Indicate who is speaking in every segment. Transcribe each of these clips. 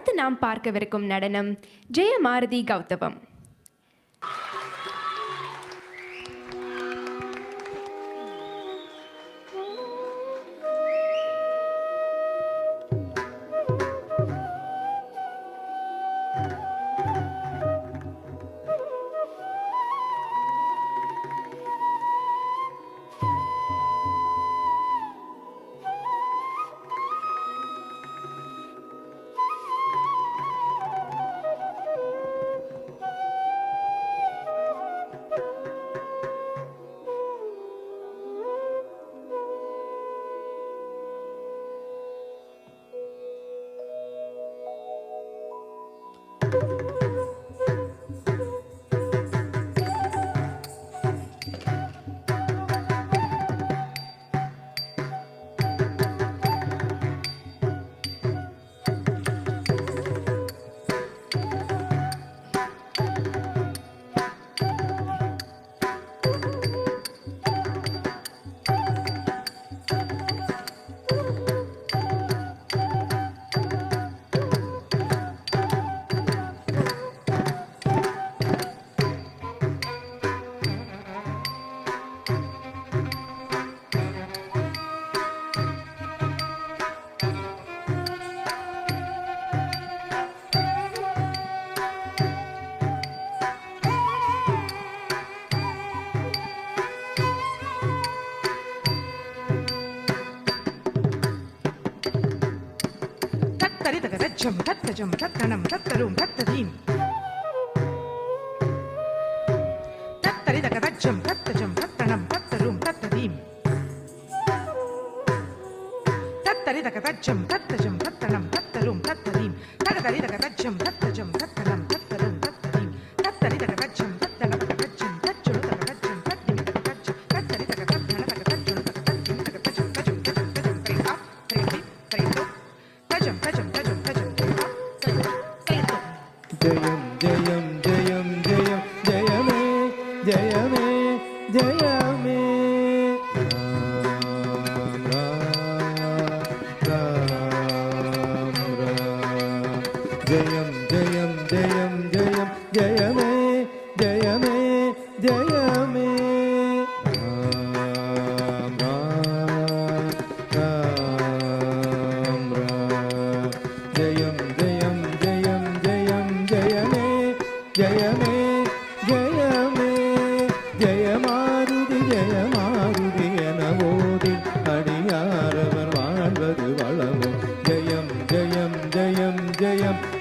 Speaker 1: அடுத்து நாம் பார்க்கவிருக்கும் நடனம். Jayamaruthi Jum
Speaker 2: tat ta jum tat ta num tat ta rum tat ta dim. Tat ta ri da ka tat jum tat ta jum tat ta num tat ta rum tat ta dim. Tat ta ri da ka tat jum tat ta jum tat ta
Speaker 3: num tat ta rum tat ta dim. Tat ta ri da ka tat jum tat ta jum tat ta num tat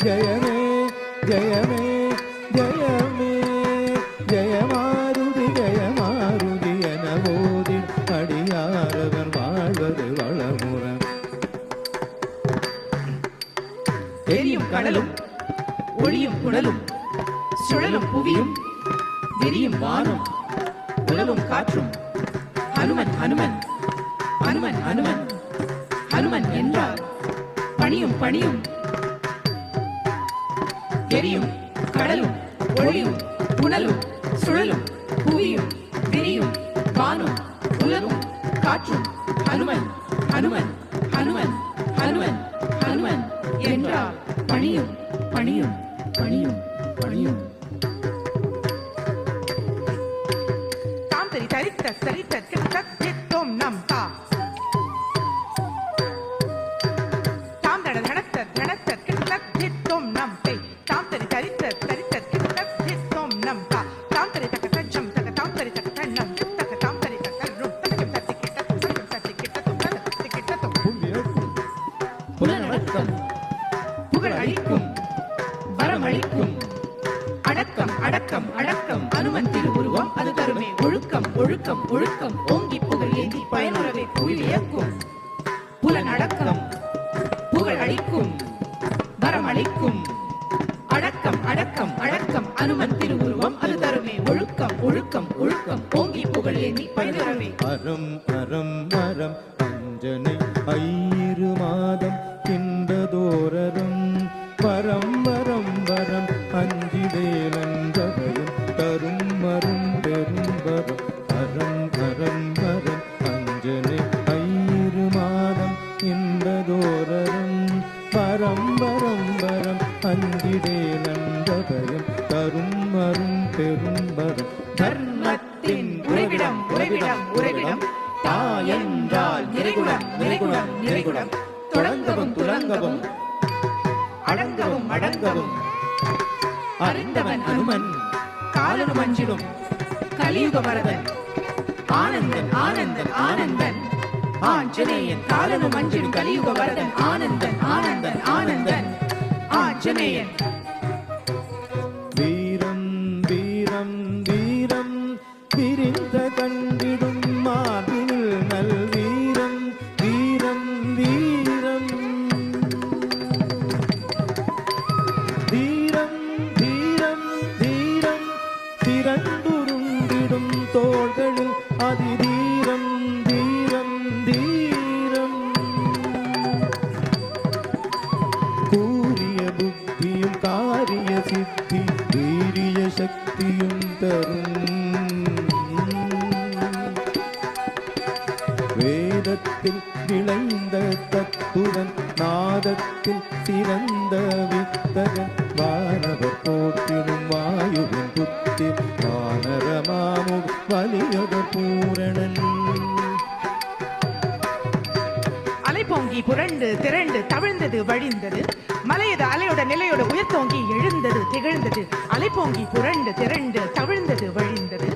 Speaker 3: ஜயமே ஜயமே ஜயமே. ஜயமாருதி ஜயமாருதி என போதி அடியாரவர் வாழ்வது வளமுறம்
Speaker 2: தெரியும் கடலும் ஒளியும் குடலும் சுழலும் புவியும் விரியும் வானும் உலவும் காற்றும். ஹனுமன் ஹனுமன் ஹனுமன் ஹனுமன் ஹனுமன் என்றார். பணியும் பணியும். எரியும் கடலும் ஒளியும் புனலும் சுழலும் புவியும் விரியும் வானும் உலகும் காற்றும் ஹனுமன் ஹனுமன் ஹனுமன் ஹனுமன் ஹனுமன் என்றார் பணியும் பணியும் பணியும் பணியும். தாம் தரி தரித்த சரித்த நம் தா புகழ் அளிக்கும் வரம் அளிக்கும் அடக்கம் அடக்கம் அடக்கம். அனுமன் திருவுருவம் அது தருமே. ஒழுக்கம் ஒழுக்கம் ஒழுக்கம். ஓங்கி புகழ் எண்ணி பயனுறவை
Speaker 3: அறம் அறம் அறம். தரும்
Speaker 2: தர்மத்தின் உறைவிடம் உறைவிடம் உறைவிடம். தாயென்றால் நிறைகுடம் நிறைகுடம் நிறைகுடம் தொடங்கவும் துலங்கவும். அடங்கவும் அடங்கவும். அறிந்தவன் அனுமன் காலனு மஞ்சிடும் கலியுக வரதன் ஆனந்தன் ஆனந்தன் ஆனந்தன். ஆஞ்சநேயன் காலனு மஞ்சிடும் கலியுக வரதன் ஆனந்தன் ஆனந்தன் ஆனந்தன். ஆஞ்சநேயன்
Speaker 3: வித்தகன் வானவர் போற்றிடும் வாயுவின் புத்தி வானரமாமு வலியத பூரணன்
Speaker 2: அலை பொங்கி புரண்டு திரண்டு தவிழ்ந்தது வழிந்தது. மலையது அலையோட நிலையோட உயர்த்தோங்கி எழுந்தது திகழ்ந்தது. அலை பொங்கி புரண்டு திரண்டு தவிழ்ந்தது வழிந்தது.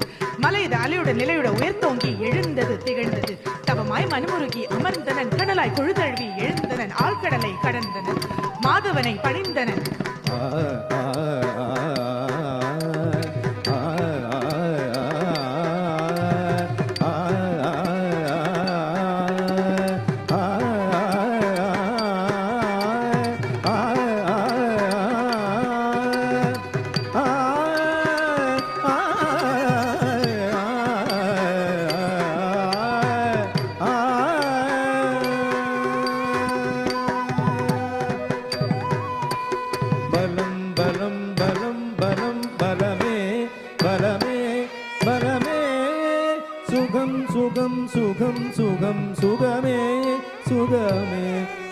Speaker 2: மலையது அலையுட நிலையோட உயர்ந்தோங்கி எழுந்தது திகழ்ந்தது. தவமாய் மனுமுருகி அமர்ந்தனன் கடலாய் கொழுதழுவி எழுந்தனன் ஆழ்கடலை கடந்தனன் மாதவனை பணிந்தனன்.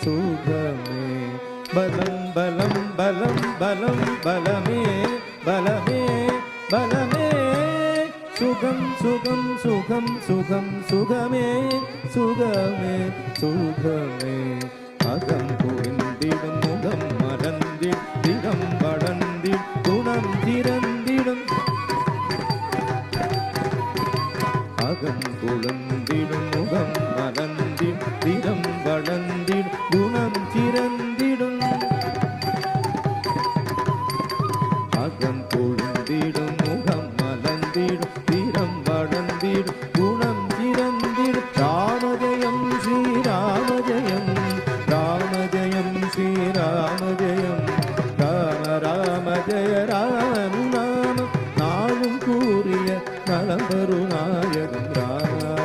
Speaker 3: സുഖമേ. ബലം ബലം ബലം ബലം ബലമേ ബലമേ ബലമേ. സുഖം സുഖം സുഖം സുഖം സുഖമേ സുഖമേ സുഖമേ. അകം കുന്തിടുന്നു அகம் பொழுந்திடும் முகம் மலர்ந்திடும் தீரம் வளர்ந்திடும் குணம் திறந்திடும் ராமஜயம் ஸ்ரீராமஜயம் ராமஜயம். ஸ்ரீராமஜயம் ராம ராம ஜய ராம நாம நாளும் கூறிய நலம் பெருநாயகம் ராம.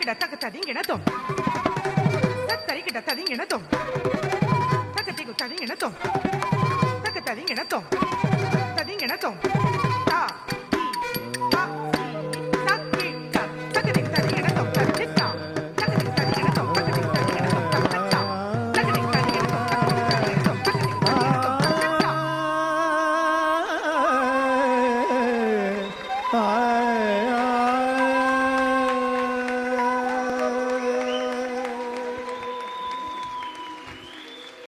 Speaker 2: தத்தரிக்கிட தக ததிங்கிணதும் தத்தரிக்கிட ததிங்கிணதும் தகதிகு ததிங்கிணதும் தக ததிங்கிணதும் ததிங்கிணதும் தா தி